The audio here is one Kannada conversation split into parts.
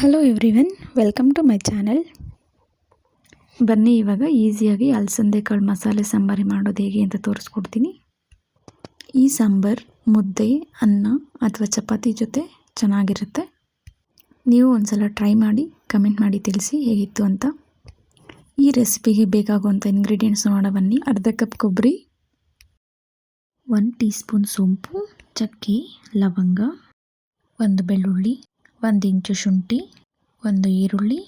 Hello everyone welcome to my channel ಬನ್ನಿ ಇವಾಗ ಈಸಿಯಾಗಿ ಅಲಸಂದೆ ಕಾಳು ಮಸಾಲೆ ಸಾಂಬಾರಿ ಮಾಡೋದು ಹೇಗೆ ಅಂತ ತೋರಿಸ್ಕೊಡ್ತೀನಿ. ಈ ಸಾಂಬಾರು ಮುದ್ದೆ, ಅನ್ನ ಅಥವಾ ಚಪಾತಿ ಜೊತೆ ಚೆನ್ನಾಗಿರುತ್ತೆ. ನೀವು ಒಂದ್ಸಲ ಟ್ರೈ ಮಾಡಿ ಕಮೆಂಟ್ ಮಾಡಿ ತಿಳಿಸಿ ಹೇಗಿತ್ತು ಅಂತ. ಈ ರೆಸಿಪಿಗೆ ಬೇಕಾಗುವಂಥ ಇಂಗ್ರೀಡಿಯೆಂಟ್ಸ್ ನೋಡ ಬನ್ನಿ. ಅರ್ಧ ಕಪ್ ಕೊಬ್ಬರಿ ಒನ್ ಟೀ ಸ್ಪೂನ್ ಸೋಂಪು, ಚಕ್ಕೆ, ಲವಂಗ, ಒಂದು ಬೆಳ್ಳುಳ್ಳಿ ಒಂದು ಇಂಚು ಶುಂಠಿ ಒಂದು ಈರುಳ್ಳಿ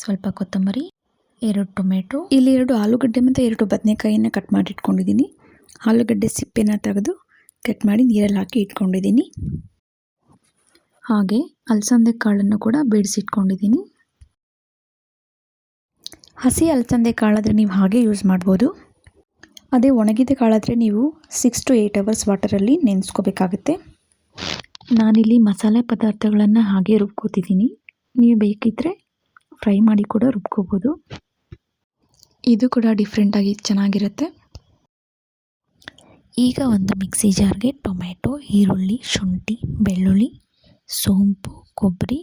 ಸ್ವಲ್ಪ ಕೊತ್ತಂಬರಿ ಎರಡು ಟೊಮೆಟೊ. ಇಲ್ಲಿ ಎರಡು ಆಲೂಗಡ್ಡೆ ಮತ್ತು ಎರಡು ಬದನೆಕಾಯಿಯನ್ನು ಕಟ್ ಮಾಡಿ ಇಟ್ಕೊಂಡಿದ್ದೀನಿ ಆಲೂಗಡ್ಡೆ ಸಿಪ್ಪೆನ ತೆಗೆದು ಕಟ್ ಮಾಡಿ ನೀರಲ್ಲಿ ಹಾಕಿ ಇಟ್ಕೊಂಡಿದ್ದೀನಿ. ಹಾಗೆ ಅಲಸಂದೆ ಕಾಳನ್ನು ಕೂಡ ಬೇಡಿಸಿಟ್ಕೊಂಡಿದ್ದೀನಿ. ಹಸಿ ಅಲಸಂದೆ ಕಾಳಾದರೆ ನೀವು ಹಾಗೆ ಯೂಸ್ ಮಾಡ್ಬೋದು. ಅದೇ ಒಣಗಿದ ಕಾಳಾದರೆ ನೀವು ಸಿಕ್ಸ್ ಟು ಏಯ್ಟ್ ಅವರ್ಸ್ ವಾಟರಲ್ಲಿ ನೆನೆಸ್ಕೋಬೇಕಾಗುತ್ತೆ. ನಾನಿಲ್ಲಿ ಮಸಾಲೆ ಪದಾರ್ಥಗಳನ್ನು ಹಾಗೆ ರುಬ್ಕೋತಿದ್ದೀನಿ. ನೀವು ಬೇಕಿದ್ದರೆ ಫ್ರೈ ಮಾಡಿ ಕೂಡ ರುಬ್ಕೋಬೋದು. ಇದು ಕೂಡ ಡಿಫ್ರೆಂಟಾಗಿ ಚೆನ್ನಾಗಿರುತ್ತೆ. ಈಗ ಒಂದು ಮಿಕ್ಸಿ ಜಾರ್ಗೆ ಟೊಮೆಟೊ ಈರುಳ್ಳಿ, ಶುಂಠಿ, ಬೆಳ್ಳುಳ್ಳಿ, ಸೋಂಪು ಕೊಬ್ಬರಿ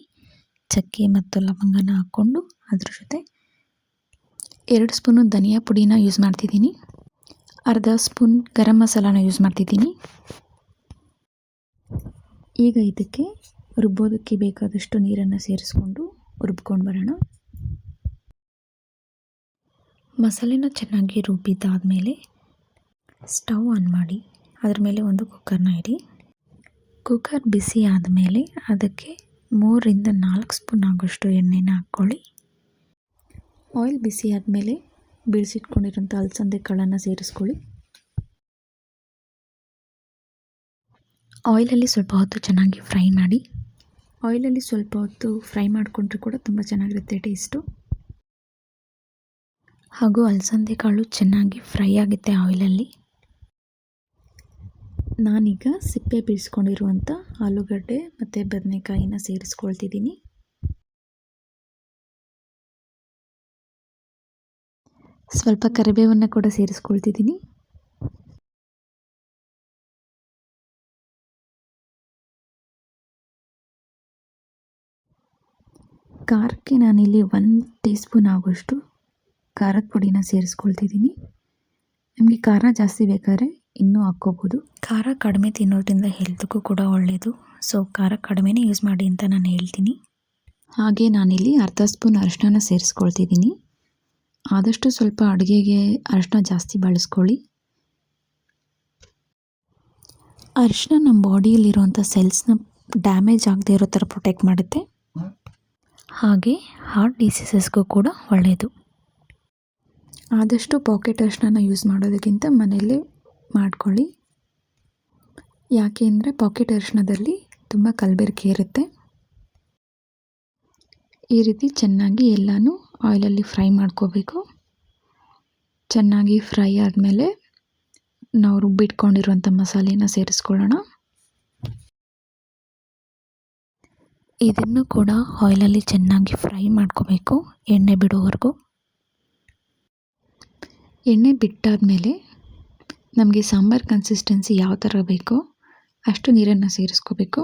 ಚಕ್ಕೆ ಮತ್ತು ಲವಂಗನ ಹಾಕ್ಕೊಂಡು ಅದ್ರ ಜೊತೆ ಎರಡು ಸ್ಪೂನು ಧನಿಯಾ ಪುಡಿನ ಯೂಸ್ ಮಾಡ್ತಿದ್ದೀನಿ. ಅರ್ಧ ಸ್ಪೂನ್ ಗರಂ ಮಸಾಲಾನ ಯೂಸ್ ಮಾಡ್ತಿದ್ದೀನಿ. ಈಗ ಇದಕ್ಕೆ ರುಬ್ಬೋದಕ್ಕೆ ಬೇಕಾದಷ್ಟು ನೀರನ್ನು ಸೇರಿಸ್ಕೊಂಡು ರುಬ್ಕೊಂಡು ಬರೋಣ. ಮಸಾಲೆನ ಚೆನ್ನಾಗಿ ರುಬ್ಬಿದ್ದಾದಮೇಲೆ ಸ್ಟವ್ ಆನ್ ಮಾಡಿ, ಅದರ ಮೇಲೆ ಒಂದು ಕುಕ್ಕರ್ನ ಇಡಿ. ಕುಕ್ಕರ್ ಬಿಸಿ ಆದಮೇಲೆ ಅದಕ್ಕೆ ಮೂರರಿಂದ ನಾಲ್ಕು ಸ್ಪೂನ್ ಆಗೋಷ್ಟು ಎಣ್ಣೆನ ಹಾಕ್ಕೊಳ್ಳಿ. ಆಯಿಲ್ ಬಿಸಿ ಆದಮೇಲೆ ಬಿಡಿಸಿಟ್ಕೊಂಡಿರೋಂಥ ಅಲಸಂದೆ ಕಾಳನ್ನು ಸೇರಿಸ್ಕೊಳ್ಳಿ. ಆಯಿಲಲ್ಲಿ ಸ್ವಲ್ಪ ಹೊತ್ತು ಚೆನ್ನಾಗಿ ಫ್ರೈ ಮಾಡಿ. ಆಯಿಲಲ್ಲಿ ಸ್ವಲ್ಪ ಹೊತ್ತು ಫ್ರೈ ಮಾಡಿಕೊಂಡ್ರೆ ಕೂಡ ತುಂಬ ಚೆನ್ನಾಗಿರುತ್ತೆ ಟೇಸ್ಟು. ಹಾಗೂ ಅಲಸಂದೆ ಕಾಳು ಚೆನ್ನಾಗಿ ಫ್ರೈ ಆಗುತ್ತೆ ಆಯಿಲಲ್ಲಿ. ನಾನೀಗ ಸಿಪ್ಪೆ ಬೀಳಿಸ್ಕೊಂಡಿರುವಂಥ ಆಲೂಗಡ್ಡೆ ಮತ್ತು ಬದನೆಕಾಯಿನ ಸೇರಿಸ್ಕೊಳ್ತಿದ್ದೀನಿ. ಸ್ವಲ್ಪ ಕರಿಬೇವನ್ನು ಕೂಡ ಸೇರಿಸ್ಕೊಳ್ತಿದ್ದೀನಿ. ಖಾರಕ್ಕೆ ನಾನಿಲ್ಲಿ ಒಂದು ಟೀ ಸ್ಪೂನ್ ಆಗೋಷ್ಟು ಖಾರದ ಪುಡಿನ ಸೇರಿಸ್ಕೊಳ್ತಿದ್ದೀನಿ. ನಿಮಗೆ ಖಾರ ಜಾಸ್ತಿ ಬೇಕಾದ್ರೆ ಇನ್ನೂ ಹಾಕ್ಕೋಬೋದು. ಖಾರ ಕಡಿಮೆ ತಿನ್ನೋದ್ರಿಂದ ಹೆಲ್ತ್ಗೂ ಕೂಡ ಒಳ್ಳೆಯದು ಸೊ ಖಾರ ಕಡಿಮೆನೇ ಯೂಸ್ ಮಾಡಿ ಅಂತ ನಾನು ಹೇಳ್ತೀನಿ. ಹಾಗೆ ನಾನಿಲ್ಲಿ ಅರ್ಧ ಸ್ಪೂನ್ ಅರಿಶಿನ ಸೇರಿಸ್ಕೊಳ್ತಿದ್ದೀನಿ. ಆದಷ್ಟು ಸ್ವಲ್ಪ ಅಡುಗೆಗೆ ಅರಿಶಿನ ಜಾಸ್ತಿ ಬಳಸ್ಕೊಳ್ಳಿ. ಅರಿಶಿನ ನಮ್ಮ ಬಾಡಿಯಲ್ಲಿರುವಂಥ ಸೆಲ್ಸ್ನ ಡ್ಯಾಮೇಜ್ ಆಗದೆ ಇರೋ ಥರ ಪ್ರೊಟೆಕ್ಟ್ ಮಾಡುತ್ತೆ. ಹಾಗೆ ಹಾರ್ಟ್ ಡಿಸೀಸಸ್ಗೂ ಕೂಡ ಒಳ್ಳೆಯದು ಆದಷ್ಟು ಪಾಕೆಟ್ ಅರಿಶಿನ ಯೂಸ್ ಮಾಡೋದಕ್ಕಿಂತ ಮನೆಯಲ್ಲೇ ಮಾಡ್ಕೊಳ್ಳಿ. ಯಾಕೆ ಅಂದರೆ ಪಾಕೆಟ್ ಅರಿಶಿನದಲ್ಲಿ ತುಂಬ ಕಲಬೆರಕೆ ಇರುತ್ತೆ. ಈ ರೀತಿ ಚೆನ್ನಾಗಿ ಎಲ್ಲನೂ ಆಯಿಲಲ್ಲಿ ಫ್ರೈ ಮಾಡ್ಕೋಬೇಕು. ಚೆನ್ನಾಗಿ ಫ್ರೈ ಆದಮೇಲೆ ನಾವು ರುಬ್ಬಿಟ್ಕೊಂಡಿರುವಂಥ ಮಸಾಲೆನ ಸೇರಿಸ್ಕೊಳ್ಳೋಣ. ಇದನ್ನು ಕೂಡ ಆಯಿಲಲ್ಲಿ ಚೆನ್ನಾಗಿ ಫ್ರೈ ಮಾಡ್ಕೋಬೇಕು, ಎಣ್ಣೆ ಬಿಡೋವರೆಗೂ ಎಣ್ಣೆ ಬಿಟ್ಟಾದಮೇಲೆ ನಮಗೆ ಸಾಂಬಾರು ಕನ್ಸಿಸ್ಟೆನ್ಸಿ ಯಾವ ಥರ ಬೇಕೋ ಅಷ್ಟು ನೀರನ್ನು ಸೇರಿಸ್ಕೋಬೇಕು.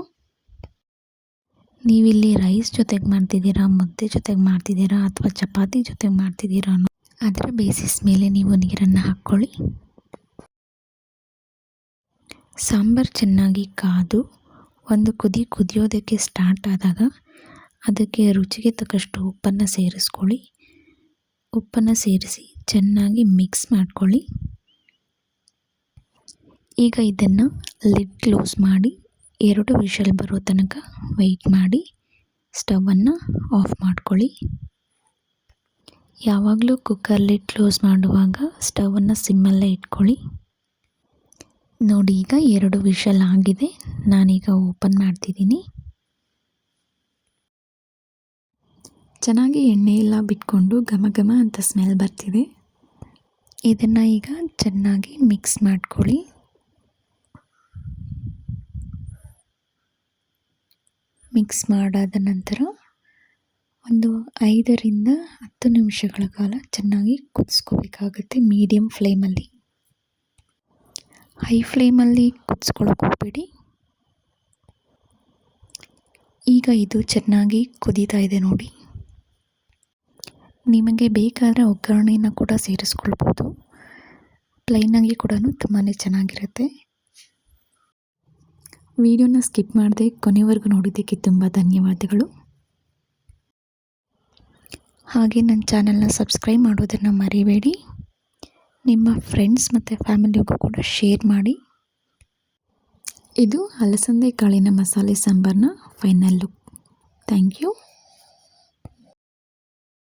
ನೀವಿಲ್ಲಿ ರೈಸ್ ಜೊತೆಗೆ ಮಾಡ್ತಿದ್ದೀರಾ, ಮುದ್ದೆ ಜೊತೆಗೆ ಮಾಡ್ತಿದ್ದೀರಾ, ಅಥವಾ ಚಪಾತಿ ಜೊತೆಗೆ ಮಾಡ್ತಿದ್ದೀರಾ ಅನ್ನೋ ಅದರ ಬೇಸಿಸ್ ಮೇಲೆ ನೀವು ನೀರನ್ನು ಹಾಕ್ಕೊಳ್ಳಿ. ಸಾಂಬಾರು ಚೆನ್ನಾಗಿ ಕಾದು ಒಂದು ಕುದಿ ಕುದಿಯೋದಕ್ಕೆ ಸ್ಟಾರ್ಟ್ ಆದಾಗ ಅದಕ್ಕೆ ರುಚಿಗೆ ತಕ್ಕಷ್ಟು ಉಪ್ಪನ್ನು ಸೇರಿಸ್ಕೊಳ್ಳಿ. ಉಪ್ಪನ್ನು ಸೇರಿಸಿ ಚೆನ್ನಾಗಿ ಮಿಕ್ಸ್ ಮಾಡ್ಕೊಳ್ಳಿ. ಈಗ ಇದನ್ನು ಲಿಡ್ ಕ್ಲೋಸ್ ಮಾಡಿ ಎರಡು ವಿಷಲ್ ಬರೋ ತನಕ ವೆಯ್ಟ್ ಮಾಡಿ ಸ್ಟವನ್ನು ಆಫ್ ಮಾಡ್ಕೊಳ್ಳಿ. ಯಾವಾಗಲೂ ಕುಕ್ಕರ್ ಲಿಡ್ ಕ್ಲೋಸ್ ಮಾಡುವಾಗ ಸ್ಟವನ್ನು ಸಿಮ್ಮಲ್ಲೇ ಇಟ್ಕೊಳ್ಳಿ. ನೋಡಿ, ಈಗ ಎರಡು ವಿಷಲ್ ಆಗಿದೆ. ನಾನೀಗ ಓಪನ್ ಮಾಡ್ತಿದ್ದೀನಿ. ಚೆನ್ನಾಗಿ ಎಣ್ಣೆ ಎಲ್ಲ ಬಿಟ್ಕೊಂಡು ಘಮ ಘಮ ಅಂತ ಸ್ಮೆಲ್ ಬರ್ತಿದೆ. ಇದನ್ನು ಈಗ ಚೆನ್ನಾಗಿ ಮಿಕ್ಸ್ ಮಾಡ್ಕೊಳ್ಳಿ. ಮಿಕ್ಸ್ ಮಾಡಾದ ನಂತರ ಒಂದು ಐದರಿಂದ ಹತ್ತು ನಿಮಿಷಗಳ ಕಾಲ ಚೆನ್ನಾಗಿ ಕುದಿಸ್ಕೋಬೇಕಾಗುತ್ತೆ ಮೀಡಿಯಮ್ ಫ್ಲೇಮಲ್ಲಿ. ಹೈ ಫ್ಲೇಮಲ್ಲಿ ಕುದಿಸ್ಕೊಳ್ಳೋಕೆ ಹೋಗಬೇಡಿ. ಈಗ ಇದು ಚೆನ್ನಾಗಿ ಕುದೀತಾ ಇದೆ ನೋಡಿ. ನಿಮಗೆ ಬೇಕಾದರೆ ಒಗ್ಗರಣೆಯನ್ನು ಕೂಡ ಸೇರಿಸ್ಕೊಳ್ಬೋದು. ಪ್ಲೈನಾಗಿ ಕೂಡ ತುಂಬಾ ಚೆನ್ನಾಗಿರುತ್ತೆ. ವಿಡಿಯೋನ ಸ್ಕಿಪ್ ಮಾಡದೆ ಕೊನೆವರೆಗೂ ನೋಡಿದ್ದಕ್ಕೆ ತುಂಬ ಧನ್ಯವಾದಗಳು. ಹಾಗೆ ನನ್ನ ಚಾನಲ್ನ ಸಬ್ಸ್ಕ್ರೈಬ್ ಮಾಡೋದನ್ನು ಮರಿಬೇಡಿ. ನಿಮ್ಮ ಫ್ರೆಂಡ್ಸ್ ಮತ್ತು ಫ್ಯಾಮಿಲಿಗೂ ಕೂಡ ಶೇರ್ ಮಾಡಿ. ಇದು ಅಲಸಂದೆ ಕಾಳಿನ ಮಸಾಲೆ ಸಾಂಬಾರನ್ನ ಫೈನಲ್ ಲುಕ್ ಥ್ಯಾಂಕ್ ಯು